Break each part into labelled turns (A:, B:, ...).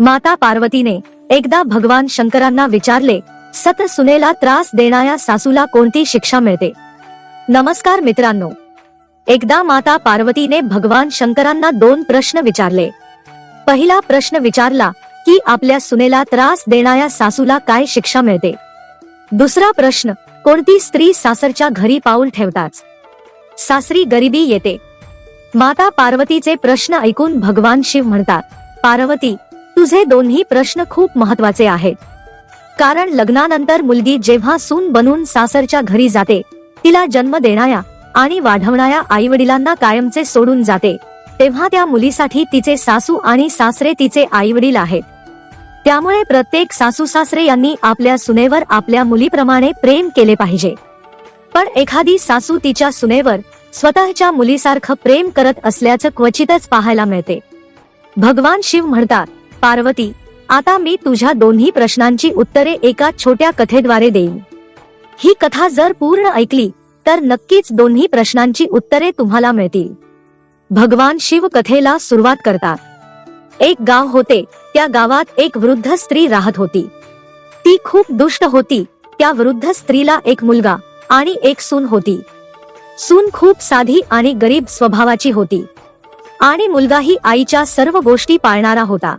A: माता पार्वतीने एकदा भगवान शंकरांना विचारले सत सुनेला त्रास देणाऱ्या सासूला कोणती शिक्षा मिळते? नमस्कार मित्रांनो. एकदा माता पार्वतीने भगवान शंकरांना दोन प्रश्न विचारले. पहिला प्रश्न विचारला की आपल्या सुनेला त्रास देणाऱ्या सासूला काय शिक्षा मिळते? दुसरा प्रश्न कोणती स्त्री सासरच्या घरी पाऊल ठेवताच? सासरी गरिबी येते. माता पार्वतीचे प्रश्न ऐकून भगवान शिव म्हणतात पार्वती तुझे दोन्ही प्रश्न खूप महत्त्वाचे आहेत. कारण लग्नानंतर मुलगी जेव्हा सून बनून सासरच्या घरी जाते तिला जन्म देणाऱ्या आणि वाढवणाऱ्या आई वडिलांना कायमचे सोडून जाते तेव्हा त्या मुलीसाठी तिचे सासू आणि सासरे तिचे आई वडील आहेत. त्यामुळे प्रत्येक सासू सासरे यांनी आपल्या सुनेवर आपल्या मुलीप्रमाणे प्रेम केले पाहिजे. पण एखादी सासू तिच्या सुनेवर स्वतःच्या मुलीसारखं प्रेम करत असल्याचं क्वचितच पाहायला मिळते. भगवान शिव म्हणतात पार्वती आता मी तुझ्या दोन्ही प्रश्नांची उत्तरे एका छोट्या कथेद्वारे देईन. ही कथा जर पूर्ण ऐकली तर नक्कीच दोन्ही प्रश्नांची उत्तरे तुम्हाला मिळतील. भगवान शिव कथेला सुरुवात करतात. एक गाव होते त्या गावात एक वृद्ध स्त्री राहत होती. ती खूप दुष्ट होती त्या वृद्ध स्त्रीला एक मुलगा आणि एक सून होती. सून खूप साधी आणि गरीब स्वभावाची होती. आणि मुलगाही आईच्या सर्व गोष्टी पाळणारा होता.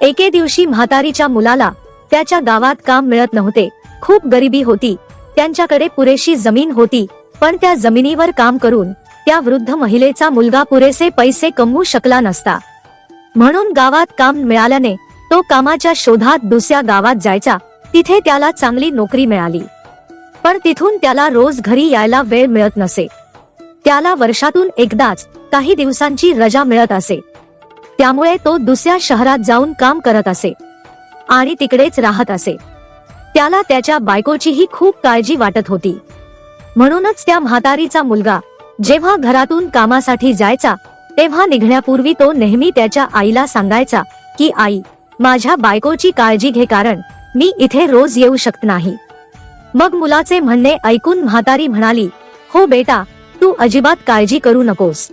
A: एके दिवशी म्हातारीच्या मुलाला त्याच्या गावात काम मिळत नव्हते. खूप गरिबी होती. त्यांच्याकडे पुरेशी जमीन होती पण त्या जमिनीवर काम करून त्या वृद्ध महिलेचा मुलगा पुरेसे पैसे कमवू शकला नसता. म्हणून गावात काम मिळाल्याने तो कामाच्या शोधात दुसऱ्या गावात जायचा. तिथे त्याला चांगली नोकरी मिळाली. पण तिथून त्याला रोज घरी यायला वेळ मिळत नसे. त्याला वर्षातून एकदाच काही दिवसांची रजा मिळत असे. त्यामुळे तो दुसऱ्या शहरात जाऊन काम करत असे आणि तिकडेच राहत असे. त्याला त्याच्या बायकोचीही खूप काळजी वाटत होती. म्हणूनच त्या म्हातारीचा मुलगा जेव्हा घरातून कामासाठी जायचा तेव्हा निघण्यापूर्वी तो नेहमी त्याच्या आईला सांगायचा की आई माझ्या बायकोची काळजी घे कारण मी इथे रोज येऊ शकत नाही. मग मुलाचे म्हणणे ऐकून म्हातारी म्हणाली हो बेटा तू अजिबात काळजी करू नकोस.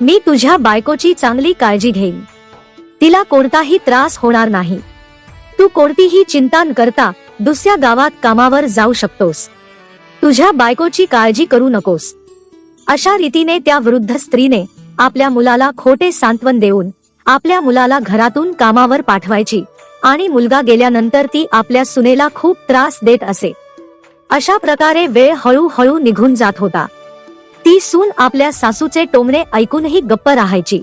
A: मी तुझ्या बायकोची चांगली काळजी घेईन. तिला कोणताही त्रास होणार नाही. तू कोणतीही चिंता न करता दुसऱ्या गावात कामावर जाऊ शकतोस. तुझ्या बायकोची काळजी करू नकोस. अशा रीतीने त्या वृद्ध स्त्रीने आपल्या मुलाला खोटे सांत्वन देऊन आपल्या मुलाला घरातून कामावर पाठवायची आणि मुलगा गेल्यानंतर ती आपल्या सुनेला खूप त्रास देत असे. अशा प्रकारे वेळ हळूहळू निघून जात होता. ती सून आपल्या सासूचे टोमणे ऐकूनही गप्प राहायची.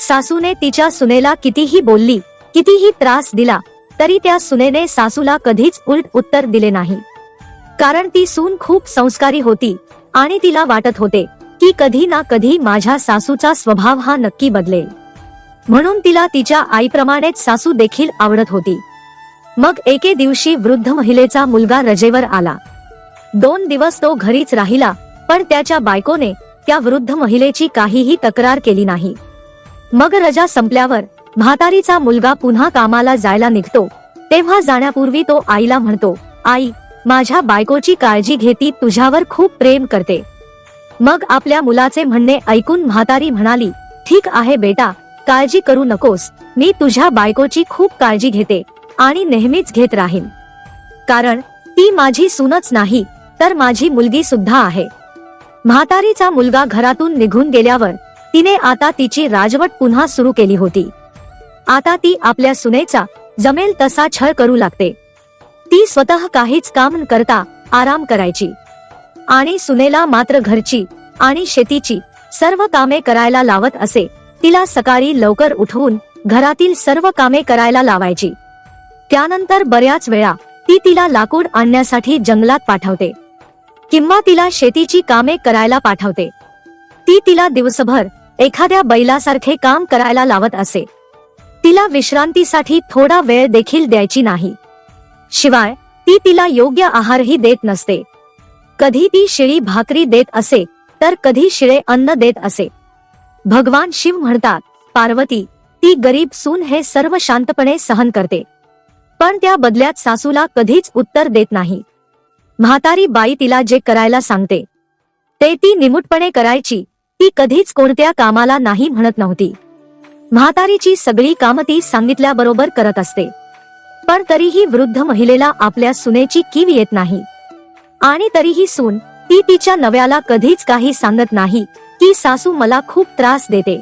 A: सासूने तिच्या सुनेला कितीही बोलली कितीही त्रास दिला तरी त्या सुनेने सासूला कधीच उलट उत्तर दिले नाही. कारण ती सून खूप संस्कारी होती आणि तिला वाटत होते की कधी ना कधी माझ्या सासूचा स्वभाव हा नक्की बदलेल. म्हणून तिला तिच्या आईप्रमाणेच सासू देखील आवडत होती. मग एके दिवशी वृद्ध महिलेचा मुलगा रजेवर आला. दोन दिवस तो घरीच राहिला पण त्याच्या बायकोने त्या वृद्ध महिलेची काहीही तक्रार केली नाही. मग रजा संपल्यावर म्हातारीचा मुलगा पुन्हा कामाला जायला निघतो. तेव्हा जाण्यापूर्वी तो आईला म्हणतो आई माझ्या बायकोची काळजी घेती तुझ्यावर खूप प्रेम करते. मग आपल्या मुलाचे म्हणणे ऐकून म्हातारी म्हणाली ठीक आहे बेटा काळजी करू नकोस. मी तुझ्या बायकोची खूप काळजी घेते आणि नेहमीच घेत राहीन. कारण ती माझी सूनच नाही तर माझी मुलगी सुद्धा आहे. म्हातारीचा मुलगा घरातून निघून गेल्यावर तिने आता तिची राजवट पुन्हा सुरू केली होती. आता ती आपल्या सुनेचा जमेल तसा छळ करू लागते. ती स्वतः काहीच काम न करता आराम करायची. आणि सुनेला मात्र घरची आणि शेतीची सर्व कामे करायला लावत असे तिला सकाळी लवकर उठवून घरातील सर्व कामे करायला लावायची. त्यानंतर बऱ्याच वेळा ती तिला लाकूड आणण्यासाठी जंगलात पाठवते. किंवा तिला शेतीची कामे करायला पाठवते. ती तिला दिवसभर एखाद्या बैलासारखे काम करायला लावत असे. तिला विश्रांतीसाठी थोडा वेळ देखील द्यायची नाही. शिवाय ती तिला योग्य आहारही देत नसते. कधी ती शिळी भाकरी देत असे तर कधी शिळे अन्न देत असे. भगवान शिव म्हणतात पार्वती ती गरीब सून हे सर्व शांतपणे सहन करते. पण त्या बदल्यात सासूला कधीच उत्तर देत नाही. म्हातारी बाई तिला जे करायला सांगते. ते ती निमूटपणे करायची ती कधीच कोणत्या कामाला नाही म्हणत नव्हती. म्हातारीची सगळी कामं ती सांगितल्याबरोबर करत असते. पण तरीही वृद्ध महिलेला आपल्या सुनेची कीव येत नाही. आणि तरीही सून ती तिच्या नव्याला कधीच काही सांगत नाही की सासू मला खूप त्रास देते.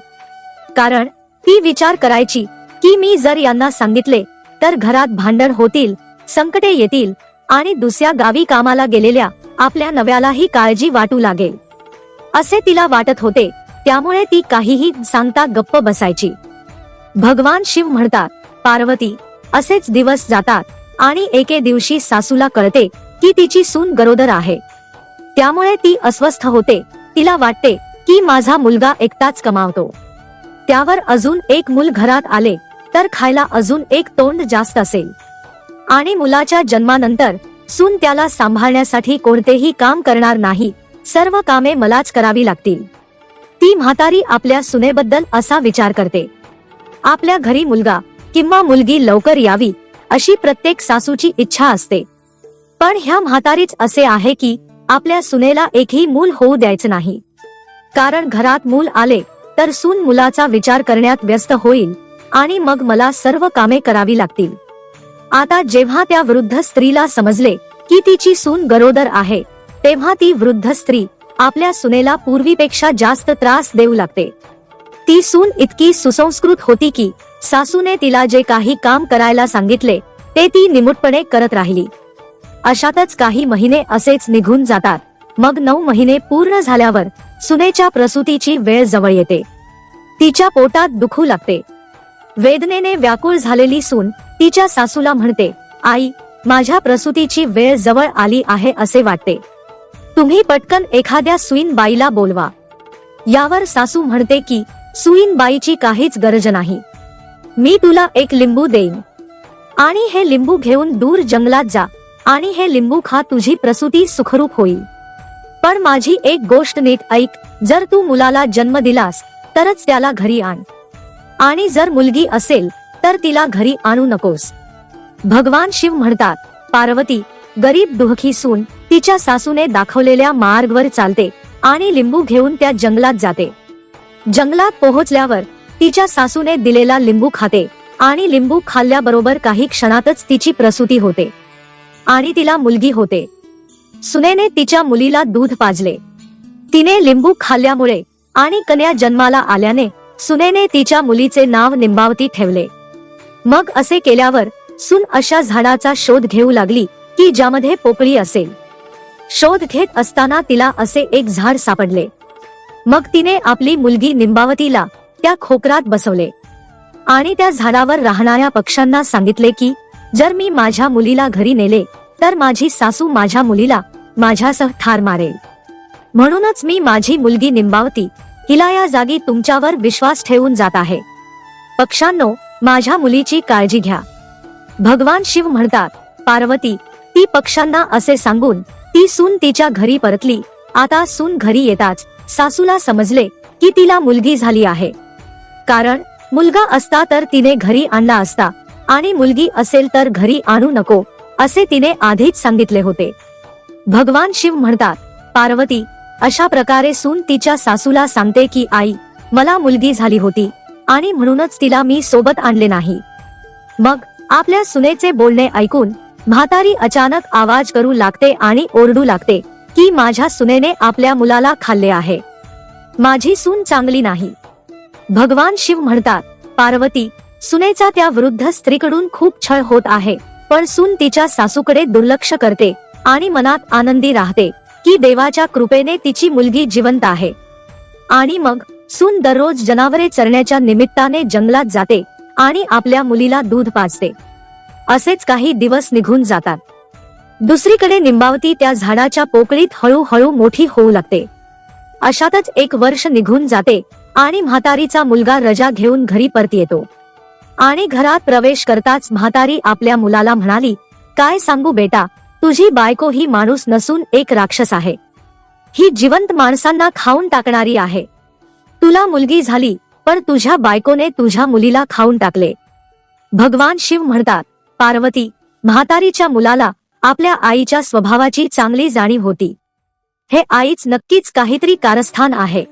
A: कारण ती विचार करायची की मी जर यांना सांगितले तर घरात भांडण होतील संकटे येतील आणि दुसऱ्या गावी कामाला गेलेल्या आपल्या नव्यालाही काळजी वाटू लागेल. असे तिला वाटत होते त्यामुळे ती काहीही सांगता गप्प बसायची. भगवान शिव म्हणतात पार्वती असेच दिवस जातात आणि एके दिवशी सासूला कळते की तिची सून गरोदर आहे. त्यामुळे ती अस्वस्थ होते. तिला वाटते की माझा मुलगा एकटाच कमावतो. त्यावर अजून एक मूल घरात आले तर खायला अजून एक तोंड जास्त असेल. आणि मुलाच्या जन्मानंतर सून त्याला सांभाळण्यासाठी कोणतेही काम करणार नाही. सर्व कामे मलाच करावी लागतील. ती म्हातारी आपल्या सुनेबद्दल असा विचार करते. आपल्या घरी मुलगा किंवा मुलगी लवकर यावी अशी प्रत्येक सासूची इच्छा असते. पण ह्या म्हातारीच असे आहे की आपल्या सुनेला एकही मूल होऊ द्यायचं नाही. कारण घरात मूल आले तर सून मुलाचा विचार करण्यात व्यस्त होईल आणि मग मला सर्व कामे करावी लागतील. आता जेव्हा त्या वृद्ध स्त्रीला समजले की तिची सून गरोदर आहे तेव्हा ती वृद्ध स्त्री आपल्या सुनेला पूर्वीपेक्षा जास्त त्रास देऊ लागते. ती सून इतकी सुसंस्कृत होती की सासूने तिला जे काही काम करायला सांगितले ते ती निमूटपणे करत राहिली. अशातच काही महिने असेच निघून जातात. मग नऊ महिने पूर्ण झाल्यावर सुनेच्या प्रसूतीची वेळ जवळ येते. तिच्या पोटात दुखू लागते. वेदनेने व्याकुळ झालेली सून तिच्या सासूला म्हणते आई माझ्या प्रसूतीची वेळ जवळ आली आहे असे वाटते. तुम्ही पटकन एखाद्या सुईन बाईला बोलवा. यावर सासू म्हणते की सुईन बाईची काहीच गरज नाही. मी तुला एक लिंबू देईन. आणि हे लिंबू घेऊन दूर जंगलात जा आणि हे लिंबू खा तुझी प्रसूती सुखरूप होईल. पण माझी एक गोष्ट नीट ऐक जर तू मुलाला जन्म दिलास तरच त्याला घरी आण. आणि जर मुलगी असेल तर तिला घरी आणू नकोस. भगवान शिव म्हणतात पार्वती गरीब दुःखी सून तिच्या सासूने दाखवलेल्या मार्गवर चालते आणि लिंबू घेऊन त्या जंगलात जाते. जंगलात पोहोचल्यावर तिच्या सासूने दिलेला लिंबू खाते आणि लिंबू खाल्ल्याबरोबर काही क्षणातच तिची प्रसूती होते आणि तिला मुलगी होते. सुनेने तिच्या मुलीला दूध पाजले. तिने लिंबू खाल्ल्यामुळे आणि कन्या जन्माला आल्याने सुनेने तिच्या मुलीचे नाव निंबावती ठेवले. मग असे केल्यावर सुन अशा झाडाचा शोध घेऊ लागली की ज्यामध्ये पोकळी असेल. शोध घेत असताना तिला असे एक झाड सापडले. मग तिने आपली मुलगी निंबावतीला त्या खोकरात बसवले. आणि त्या झाडावर राहणाऱ्या पक्ष्यांना सांगितले की जर मी माझ्या मुलीला घरी नेले तर माझी सासू माझ्या मुलीला माझ्यासह ठार मारेल. म्हणूनच मी माझी मुलगी निंबावती हिला या जागी तुमच्यावर विश्वास ठेवून जात आहे. पक्षांनो माझ्या मुलीची काळजी घ्या. भगवान शिव म्हणतात पार्वती ती पक्षांना असे सांगून ती सून तिच्या घरी परतली. आता सून घरी येताच सासूला समजले की तिला मुलगी झाली आहे. कारण मुलगा असता तर तिने घरी आणला असता आणि मुलगी असेल तर घरी आणू नको असे तिने आधीच सांगितले होते. भगवान शिव म्हणतात पार्वती अशा प्रकारे सून तिच्या सासूला सांगते की आई मला मुलगी झाली होती आणि म्हणूनच तिला मी सोबत आणले नाही. मग आपल्या सुनेचे बोलणे ऐकून म्हातारी अचानक आवाज करू लागते आणि ओरडू लागते की माझ्या सुनेने आपल्या मुलाला खाल्ले आहे. माझी सून चांगली नाही. भगवान शिव म्हणतात पार्वती सुनेचा त्या वृद्ध स्त्रीकडून खूप छळ होत आहे पण सून तिच्या सासूकडे दुर्लक्ष करते आणि मनात आनंदी राहते. की देवाच्या कृपेने तिची मुलगी जिवंत आहे. आणि मग सून दररोज जनावरे चरण्याच्या निमित्ताने जंगलात जाते आणि आपल्या मुलीला दूध पाजते. असेच काही दिवस निघून जातात. दुसरीकडे निंबावती त्या झाडाच्या पोकळीत हळूहळू मोठी होऊ लागते. अशातच एक वर्ष निघून जाते आणि म्हातारीचा मुलगा रजा घेऊन घरी परत येतो. आणि घरात प्रवेश करताच म्हातारी आपल्या मुलाला म्हणाली काय सांगू बेटा तुझी बायको ही माणूस नसून एक राक्षस आहे. ही जिवंत माणसांना खाऊन टाकणारी आहे. तुला मुलगी झाली पण तुझ्या बायकोने तुझ्या मुलीला खाऊन टाकले. भगवान शिव म्हणतात पार्वती म्हातारीच्या मुलाला आपल्या आईच्या स्वभावाची चांगली जाणीव होती. हे आईच नक्कीच काहीतरी कारस्थान आहे.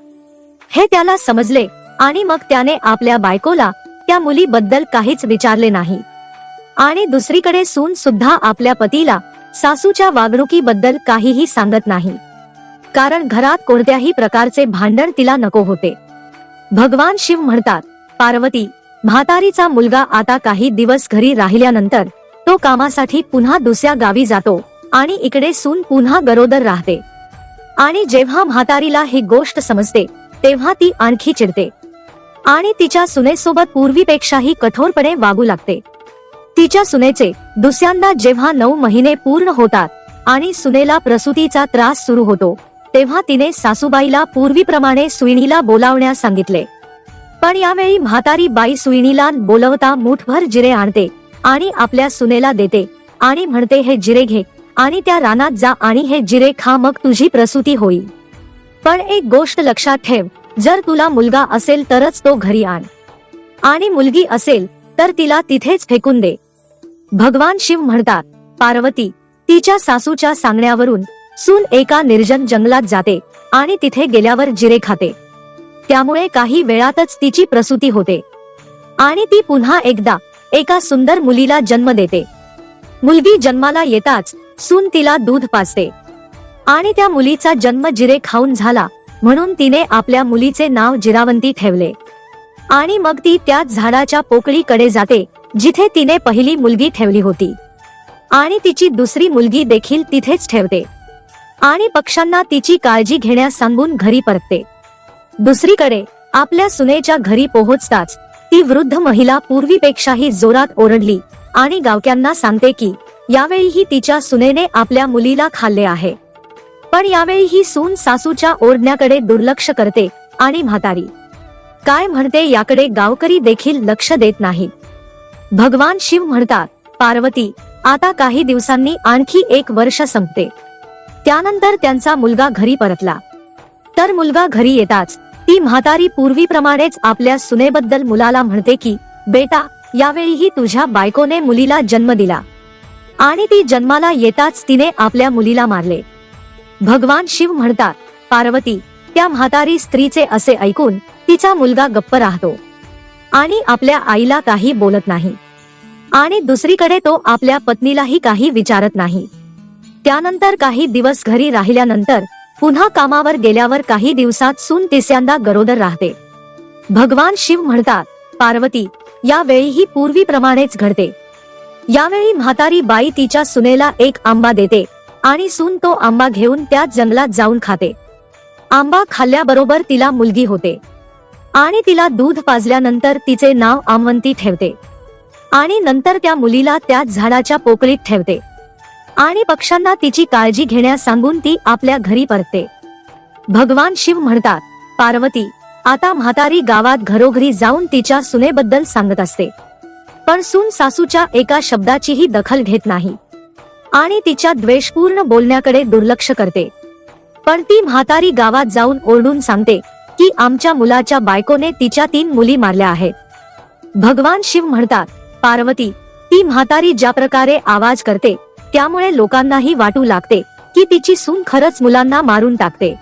A: हे त्याला समजले आणि मग त्याने आपल्या बायकोला त्या मुलीबद्दल काहीच विचारले नाही. आणि दुसरीकडे सून सुद्धा आपल्या पतीला सासूच्या वागणुकीबद्दल काहीही सांगत नाही. कारण घरात कोणत्याही प्रकारचे भांडण तिला नको होते. भगवान शिव म्हणतात पार्वती म्हातारीचा मुलगा आता काही दिवस घरी राहिल्यानंतर तो कामासाठी पुन्हा दुसऱ्या गावी जातो आणि इकडे सून पुन्हा गरोदर राहते. आणि जेव्हा म्हातारीला ही गोष्ट समजते तेव्हा ती आणखी चिडते. आणि तिच्या सुनेसोबत पूर्वीपेक्षाही कठोरपणे वागू लागते. तिच्या सुनेचे दुसऱ्यांदा जेव्हा नऊ महिने पूर्ण होतात आणि सुनेला प्रसूतीचा त्रास सुरू होतो तेव्हा तिने सासूबाईला पूर्वीप्रमाणे सुईणीला बोलावण्यास सांगितले. पण यावेळी म्हातारी बाई सुईणीला बोलवता मुठभर जिरे आणते आणि आपल्या सुनेला देते आणि म्हणते हे जिरे घे आणि त्या रानात जा आणि हे जिरे खा मग तुझी प्रसूती होईल. पण एक गोष्ट लक्षात ठेव जर तुला मुलगा असेल तरच तो घरी आण. आणि मुलगी असेल तर तिला तिथेच फेकून दे. भगवान शिव म्हणतात पार्वती तिच्या सासूच्या सांगण्यावरून सून एका निर्जन जंगलात जाते आणि तिथे गेल्यावर जिरे खाते. त्यामुळे काही वेळातच तिची प्रसूती होते. आणि ती पुन्हा एकदा एका सुंदर मुलीला जन्म देते. मुलगी जन्माला येताच सून तिला दूध पाजते. आणि त्या मुलीचा जन्म जिरे खाऊन झाला म्हणून तिने आपल्या मुलीचे नाव जिरावंती ठेवले. आणि मग ती त्याच झाडाच्या पोकळीकडे जाते जिथे तिने पहिली मुलगी ठेवली होती. आणि तिची दुसरी मुलगी देखील तिथेच ठेवते. आणि पक्ष्यांना तिची काळजी घेण्यास सांगून घरी परतते. दुसरीकडे आपल्या सुनेच्या घरी पोहोचताच ती वृद्ध महिला पूर्वीपेक्षाही जोरात ओरडली आणि गावक्यांना सांगते की यावेळीही तिच्या सुनेने आपल्या मुलीला खाल्ले आहे. पण यावेळी ही सून सासूच्या ओरडण्याकडे दुर्लक्ष करते आणि म्हातारी काय म्हणते याकडे गावकरी देखील लक्ष देत नाही. भगवान शिव म्हणतात पार्वती आता काही दिवसांनी आणखी एक वर्ष संपते. त्यानंतर त्यांचा मुलगा घरी परतला. तर मुलगा घरी येताच ती म्हातारी पूर्वीप्रमाणेच आपल्या सुनेबद्दल मुलाला म्हणते की बेटा यावेळीही तुझ्या बायकोने मुलीला जन्म दिला. आणि ती जन्माला येताच तिने आपल्या मुलीला मारले. भगवान शिव म्हणतात पार्वती त्या म्हातारी स्त्रीचे असे ऐकून तिचा मुलगा गप्प राहतो. आणि आपल्या आईला काही बोलत नाही. आणि दुसरीकडे तो आपल्या पत्नीलाही काही विचारत नाही. त्यानंतर काही दिवस घरी राहिल्यानंतर पुन्हा कामावर गेल्यावर काही दिवसात सून तिसऱ्यांदा गरोदर राहते. भगवान शिव म्हणतात पार्वती यावेळीही पूर्वीप्रमाणेच घडते. यावेळी म्हातारी बाई तिच्या सुनेला एक आंबा देते आणि सून तो आंबा घेऊन त्या जंगलात जाऊन खाते. आंबा खाल्ल्याबरोबर तिला मुलगी होते. आणि तिला दूध पाजल्यानंतर तिचे नाव आमवंती ठेवते. आणि नंतर त्या मुलीला त्याच झाडाच्या पोकळीत ठेवते. आणि पक्ष्यांना तिची काळजी घेण्यास सांगून ती आपल्या घरी परतते. भगवान शिव म्हणतात पार्वती आता म्हातारी गावात घरोघरी जाऊन तिच्या सुनेबद्दल सांगत असते. पण सून सासूच्या एका शब्दाचीही दखल घेत नाही. आणि तिच्या द्वेषपूर्ण बोलण्याकडे दुर्लक्ष करते. पण ती म्हातारी गावात जाऊन ओरडून सांगते की आमच्या मुलाच्या बायकोने तिच्या तीन मुली मारल्या आहेत. भगवान शिव म्हणतात पार्वती ती म्हातारी ज्या प्रकारे आवाज करते त्यामुळे लोकांनाही वाटू लागते की तिची सून खरंच मुलांना मारून टाकते.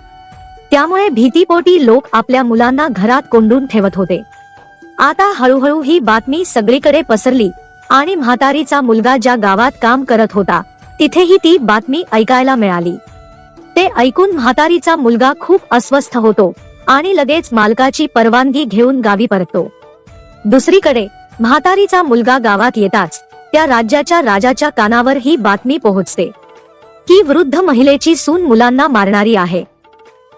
A: त्यामुळे भीतीपोटी लोक आपल्या मुलांना घरात कोंडून ठेवत होते. आता हळूहळू ही बातमी सगळीकडे पसरली आणि म्हातारीचा मुलगा ज्या गावात काम करत होता तिथेही ती बातमी ऐकायला मिळाली. ते ऐकून म्हातारीचा मुलगा खूप अस्वस्थ होतो आणि लगेच मालकाची परवानगी घेऊन गावी परतो दुसरीकडे म्हातारीचा मुलगा गावात येताच त्या राज्याच्या राजाच्या कानावर ही बातमी पोहोचते. की वृद्ध महिलेची सून मुलांना मारणारी आहे.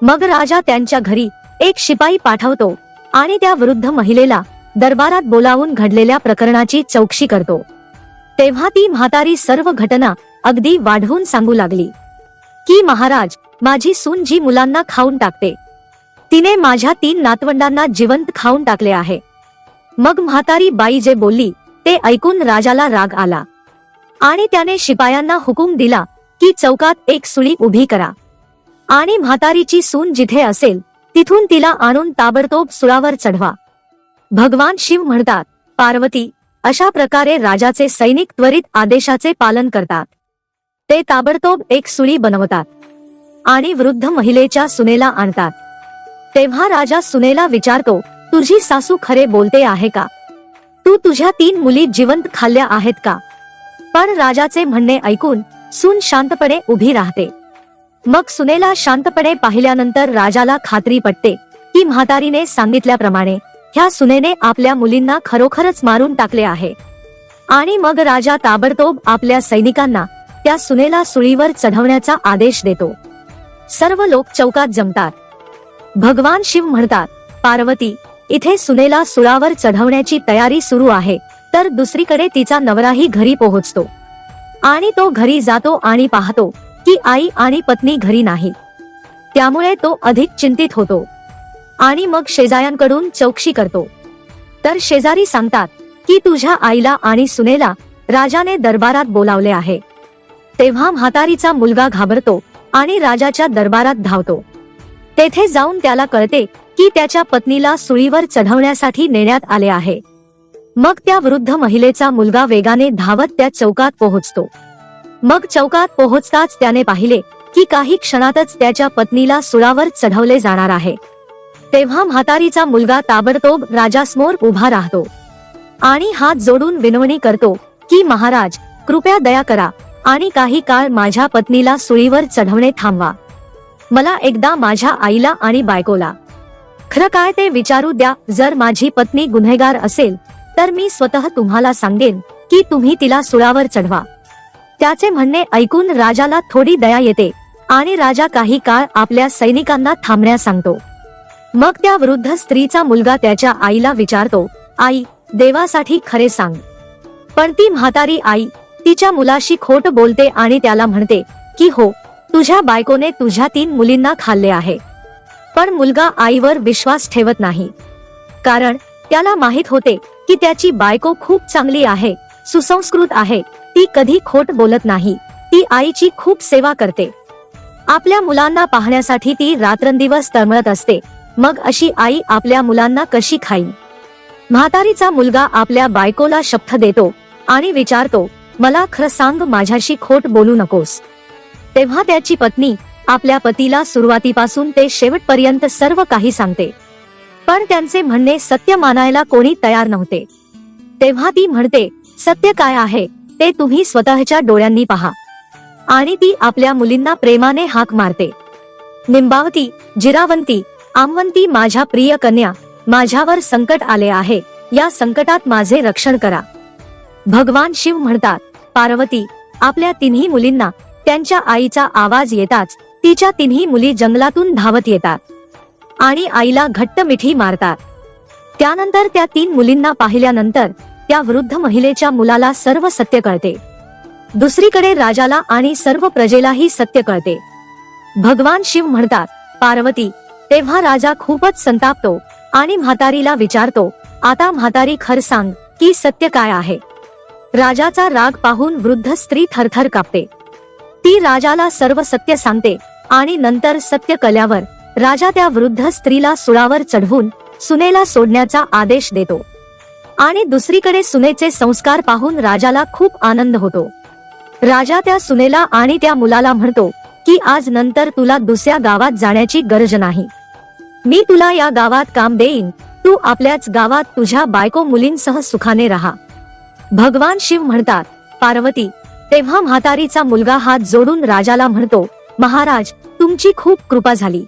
A: मग राजा त्यांच्या घरी एक शिपाई पाठवतो आणि त्या वृद्ध महिलेला दरबारात बोलावून घडलेल्या प्रकरणाची चौकशी करतो. तेव्हा ती म्हातारी सर्व घटना अगदी वाढवून सांगू लागली. की महाराज माझी सून जी मुलांना खाऊन टाकते तिने माझ्या तीन नातवंडांना जिवंत खाऊन टाकले आहे. मग म्हातारी बाई जे बोलली ते ऐकून राजाला राग आला. आणि त्याने शिपायांना हुकूम दिला की चौकात एक सुळी उभी करा. आणि म्हातारीची सून जिथे असेल तिथून तिला आणून ताबडतोब सुळावर चढवा. भगवान शिव म्हणतात पार्वती अशा प्रकारे राजाचे सैनिक त्वरित आदेशाचे पालन करतात. ते ताबडतोब एक सुळी बनवतात. आणि वृद्ध महिलेच्या सुनेला आणतात. तेव्हा राजा सुनेला विचारतो तुझी सासू खरे बोलते आहे का? तू तुझ्या तीन मुली जिवंत खाल्ल्या आहेत का? पण राजाचे म्हणणे ऐकून सून शांतपणे उभी राहते. मग सुनेला शांतपणे पाहिल्यानंतर राजाला खात्री पटते की म्हातारीने सांगितल्याप्रमाणे ह्या सुनेने आपल्या मुलींना खरोखरच मारून टाकले आहे. आणि मग राजा ताबडतोब आपल्या सैनिकांना त्या सुनेला सुळीवर चढवण्याचा आदेश देतो. सर्व लोक चौकात जमतात. भगवान शिव म्हणतात पार्वती इथे सुनेला सुळावर चढवण्याची तयारी सुरू आहे तर दुसरीकडे तिचा नवराही घरी पोहोचतो. आणि तो घरी जातो आणि पाहतो की आई आणि पत्नी घरी नाही. त्यामुळे तो अधिक चिंतित होतो. आणि मग शेजाऱ्यांकडून चौकशी करतो. तर शेजारी सांगतात की तुझ्या आईला आणि सुनेला राजाने दरबारात बोलावले आहे. तेव्हा म्हातारीचा मुलगा घाबरतो आणि राजाच्या दरबारात धावतो. तेथे जाऊन त्याला कळते की त्याच्या पत्नीला सुळीवर चढवण्यासाठी नेण्यात आले आहे. मग त्या वृद्ध महिलेचा मुलगा वेगाने धावत त्या चौकात पोहोचतो. मग चौकात पोहोचताच त्याने पाहिले की काही क्षणातच त्याच्या पत्नीला सुळावर चढवले जाणार आहे. तेव्हा म्हातारीचा मुलगा ताबडतोब राजासमोर उभा राहतो. आणि हात जोडून विनवणी करतो की महाराज कृपया दया करा आणि काही काळ माझ्या पत्नीला सुळीवर चढवणे थांबवा. मला एकदा माझ्या आईला आणि बायकोला. खरं काय ते विचारू द्या जर माझी पत्नी गुन्हेगार असेल तर मी स्वतः तुम्हाला सांगेन की तुम्ही तिला सुळावर चढवा. त्याचे म्हणणे ऐकून राजाला थोडी दया येते आणि राजा काही काळ आपल्या सैनिकांना थांबण्यास सांगतो. मग त्या वृद्ध स्त्रीचा मुलगा त्याच्या आईला विचारतो आई देवासाठी खरे सांग. पण ती म्हातारी आई तिच्या मुलाशी खोट बोलते आणि त्याला म्हणते की हो तुझ्या बायकोने तुझ्या तीन मुलींना खाल्ले आहे. पण मुलगा आईवर विश्वास ठेवत नाही. कारण त्याला माहीत होते की त्याची बायको खूप चांगली आहे सुसंस्कृत आहे ती कधी खोट बोलत नाही ती आईची खूप सेवा करते. आपल्या मुलांना पाहण्यासाठी ती रात्रंदिवस तळमळत असते मग अशी आई आपल्या मुलांना कशी खाईल? म्हातारीचा मुलगा आपल्या बायकोला शब्द देतो आणि विचारतो मला खरं सांग माझ्याशी खोट बोलू नकोस. तेव्हा त्याची पत्नी आपल्या पतीला सुरुवातीपासून ते शेवटपर्यंत सर्व काही सांगते. पण त्यांचे म्हणणे सत्य मानायला कोणी तयार नव्हते. तेव्हा ती म्हणते सत्य काय आहे? ते तुम्ही स्वतःच्या डोळ्यांनी पहा. आणि ती आपल्या मुलींना प्रेमाने हाक मारते. निंबावती जिरावंती आमवंती माझ्या प्रिय कन्या माझ्यावर संकट आले आहे. या संकटात माझे रक्षण करा. भगवान शिव म्हणतात पार्वती आपल्या तिन्ही मुलींना त्यांच्या आईचा आवाज येताच तिच्या तिन्ही मुली जंगलातून धावत येतात आणि आईला घट्ट मिठी मारतात. त्यानंतर त्या तीन मुलींना पाहिल्यानंतर त्या वृद्ध महिलेच्या मुलाला सर्व सत्य कळते. दुसरीकडे राजाला आणि सर्व प्रजेलाही सत्य कळते. भगवान शिव म्हणतात पार्वती तेव्हा राजा खूपच संतापतो आणि म्हातारीला विचारतो आता म्हातारी खर सांग की सत्य काय आहे? राजाचा राग पाहून वृद्ध स्त्री थरथर कापते. ती राजाला सर्व सत्य सांगते आणि नंतर सत्य कल्यावर राजा त्या वृद्ध स्त्रीला सुळावर चढवून सुनेला सोडण्याचा आदेश देतो. आणि दुसरीकडे सुनेचे संस्कार पाहून राजाला खूप आनंद होतो. राजा त्या सुनेला आणि त्या मुलाला म्हणतो की आज नंतर तुला दुसऱ्या गावात जाण्याची गरज नाही. मी तुला या गावात काम देईन. तू आपल्याच गावात तुझ्या बायको मुलींसह सुखाने राहा. भगवान शिव म्हणतात पार्वती तेव्हा म्हातारीचा मुलगा हात जोडून राजाला म्हणतो महाराज तुमची खूप कृपा झाली.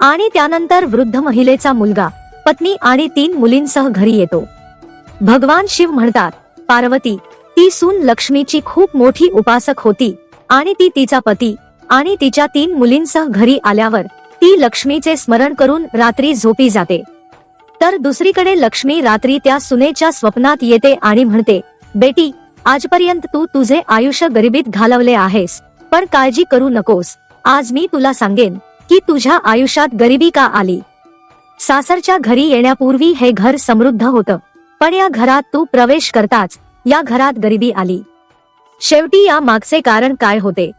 A: आणि त्यानंतर वृद्ध महिलेचा मुलगा पत्नी आणि तीन मुलींसह घरी येतो. भगवान शिव म्हणतात पार्वती ती सून लक्ष्मीची खूप मोठी उपासक होती आणि ती तिचा पती आणि तिच्या तीन मुलींसह घरी आल्यावर ती लक्ष्मीचे स्मरण करून रात्री झोपी जाते. तर दुसरीकडे लक्ष्मी रात्री त्या सुनेच्या स्वप्नात येते आणि म्हणते बेटी आजपर्यंत तू तुझे आयुष्य गरिबीत घालवले आहेस पण काळजी करू नकोस. आज मी तुला सांगेन की तुझ्या आयुष्यात गरिबी का आली? सासरच्या घरी येण्यापूर्वी हे घर समृद्ध होतं पण या घरात तू प्रवेश करताच या घरात गरिबी आली. शेवटी या मागचे कारण काय होते?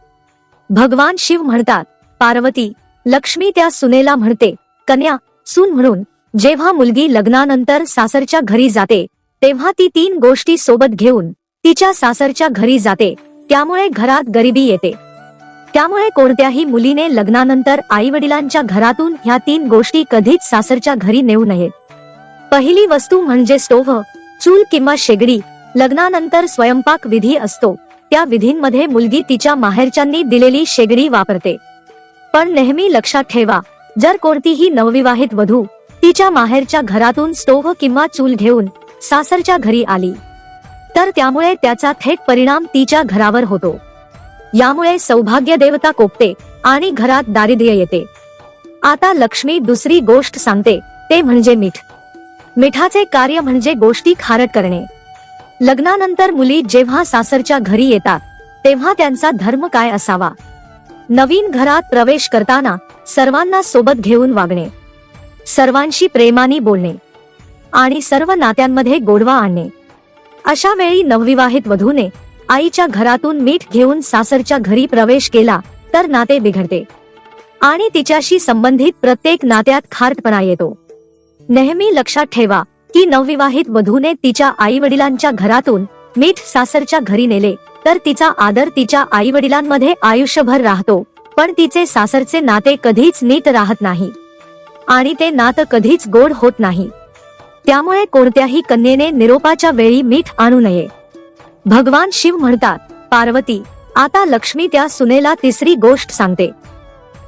A: भगवान शिव म्हणतात पार्वती लक्ष्मी त्या सुनेला म्हणते कन्या सून म्हणून जेव्हा मुलगी लग्नानंतर सासरच्या घरी जाते तेव्हा ती तीन गोष्टी सोबत घेऊन तिच्या सासरच्या घरी जाते. त्यामुळे घरात गरिबी येते. त्यामुळे कोणत्याही मुलीने लग्नानंतर आई वडिलांच्या घरातून ह्या तीन गोष्टी कधीच सासरच्या घरी नेऊ नयेत. पहिली वस्तू म्हणजे स्टोव्ह चूल किंवा शेगडी. लग्नानंतर स्वयंपाक विधी असतो. त्या विधींमध्ये मुलगी तिच्या माहेरच्यांनी दिलेली शेगडी वापरते. पण नेहमी लक्षात ठेवा जर कोणतीही नवविवाहित वधू तिच्या माहेरच्या घरातून स्टोव्ह किंवा चूल घेऊन सासरच्या घरी आली. तर त्यामुळे त्याचा थेट परिणाम तिच्या घरावर होतो. यामुळे सौभाग्य देवता कोपते आणि घरात दारिद्र्य येते. आता लक्ष्मी दुसरी गोष्ट सांगते ते म्हणजे मीठ. मिठाचे कार्य म्हणजे गोष्टी खारट करणे. लग्नानंतर मुली जेव्हा सासरच्या घरी येतात तेव्हा त्यांचा धर्म काय असावा? नवीन घरात प्रवेश करताना सर्वांना सोबत घेऊन वागणे. सर्वांशी प्रेमाने बोलणे. आणि सर्व नात्यांमध्ये गोडवा आणणे. अशा वेळी नवविवाहित वधूने आईच्या घरातून मीठ घेऊन सासरच्या घरी प्रवेश केला तर नाते बिघडते. आणि तिच्याशी संबंधित प्रत्येक नात्यात खारटपणा येतो. नेहमी लक्षात ठेवा की नवविवाहित वधूने तिच्या आई वडिलांच्या घरातून मीठ सासरच्या घरी नेले तर तिचा आदर तिच्या आई वडिलांमध्ये आयुष्यभर राहतो पण तिचे सासरचे नाते कधीच नीट राहत नाही. आणि ते नातं कधीच गोड होत नाही. त्यामुळे कोणत्याही कन्येने निरोपाच्या वेळी मीठ आणू नये. भगवान शिव म्हणतात पार्वती आता लक्ष्मी त्या सुनेला तिसरी गोष्ट सांगते.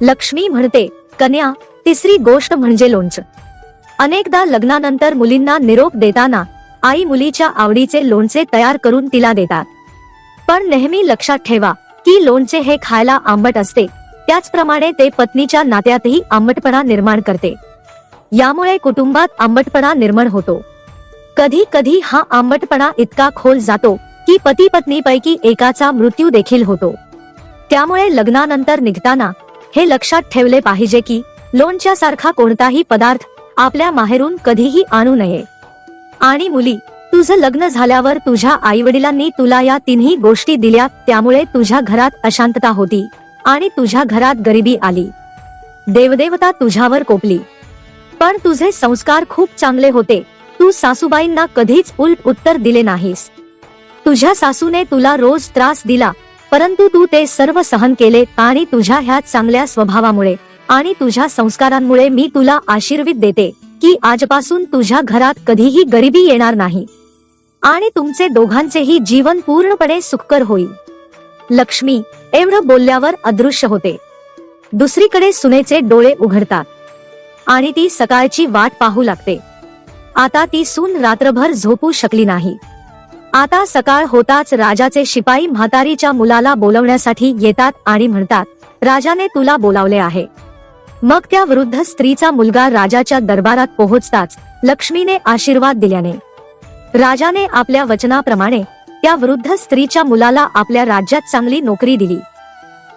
A: लक्ष्मी म्हणते कन्या तिसरी गोष्ट म्हणजे लोणचं. अनेकदा लग्नानंतर मुलींना निरोप देताना आई मुलीच्या आवडीचे लोणचे तयार करून तिला देतात. पण नेहमी लक्षात ठेवा की लोणचे हे खायला आंबट असते. त्याचप्रमाणे ते पत्नीच्या नात्यातही आंबटपणा निर्माण करते. यामुळे कुटुंबात आंबटपणा निर्माण होतो. कधी कधी हा आंबटपणा इतका खोल जातो की पती पत्नीपैकी एकाचा मृत्यू देखील होतो. त्यामुळे लग्नानंतर निघताना हे लक्षात ठेवले पाहिजे की लोणच्या सारखा कोणताही पदार्थ आपल्या माहेरून कधीही आणू नये. आणि मुली तुझं लग्न झाल्यावर तुझ्या आई वडिलांनी तुला या तिन्ही गोष्टी दिल्या त्यामुळे तुझ्या घरात अशांतता होती आणि तुझ्या घरात गरिबी आली. देवदेवता तुझ्यावर कोपली. पण तुझे संस्कार खूप चांगले होते. तू सासूबाईंना कधीच उलट उत्तर दिले नाहीस. तुझ्या सासूने तुला रोज त्रास दिला परंतु तू ते सर्व सहन केले आणि तुझ्या ह्या चांगल्या स्वभावामुळे आणि तुझ्या संस्कारांमुळे मी तुला आशीर्वित देते की आजपासून तुझ्या घरात कधीही गरिबी येणार नाही. आणि तुमचे दोघांचेही जीवन पूर्णपणे सुखकर होईल. लक्ष्मी एवढं बोलल्यावर अदृश्य होते. दुसरीकडे सुनेचे डोळे उघडतात. आणि ती सकाळची वाट पाहू लागते. आता ती सून रात्रभर झोपू शकली नाही. आता सकाळ होताच राजाचे शिपाई म्हातारीच्या मुलाला बोलवण्यासाठी येतात आणि म्हणतात राजाने तुला बोलावले आहे. मग त्या वृद्ध स्त्रीचा मुलगा राजाच्या दरबारात पोहोचताच लक्ष्मीने आशीर्वाद दिल्याने. राजाने आपल्या वचनाप्रमाणे त्या वृद्ध स्त्रीच्या मुलाला आपल्या राज्यात चांगली नोकरी दिली.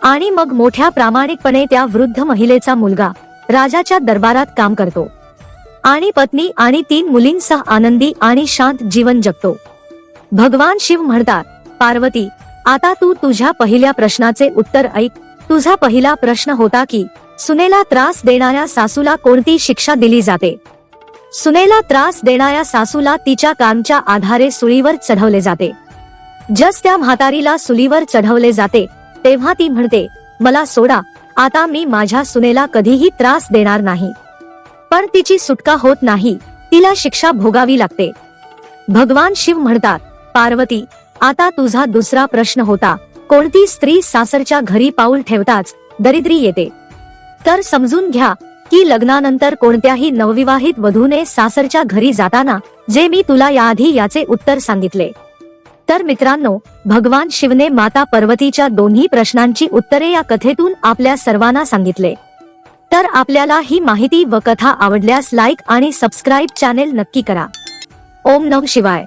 A: आणि मग मोठ्या प्रामाणिकपणे त्या वृद्ध महिलेचा मुलगा राजाच्या दरबारात काम करतो. आणि पत्नी आणि तीन मुलींसह आनंदी आणि शांत जीवन जगतो. भगवान शिव म्हणतात पार्वती आता तू तु तुझ्या पहिल्या प्रश्नाचे उत्तर ऐक. तुझा पहिला प्रश्न होता की सुनेला त्रास देणाऱ्या सासूला कोणती शिक्षा दिली जाते? सुनेला त्रास देणाऱ्या सासूला तिच्या कामच्या आधारे सुळीवर चढवले जाते. जस त्या म्हातारीला सुलीवर चढवले जाते तेव्हा ती म्हणते मला सोडा आता मी माझ्या सुनेला कधीही त्रास देणार नाही. पण तिची सुटका होत नाही तिला शिक्षा भोगावी लागते. भगवान शिव म्हणतात पार्वती आता तुझा दुसरा प्रश्न होता कोणती स्त्री सासरच्या घरी पाऊल ठेवताच दरिद्री येते. तर समजून घ्या की लग्नानंतर कोणत्याही नवविवाहित वधूने सासरच्या घरी जाताना जे मी तुला याआधी याचे उत्तर सांगितले तर मित्रांनो भगवान शिवने माता पर्वतीच्या दोन्ही प्रश्नांची उत्तरे या कथेतून आपल्या सर्वांना सांगितले. तर आपल्याला ही माहिती व कथा आवडल्यास लाईक आणि सबस्क्राईब चॅनेल नक्की करा. ओम नम शिवाय.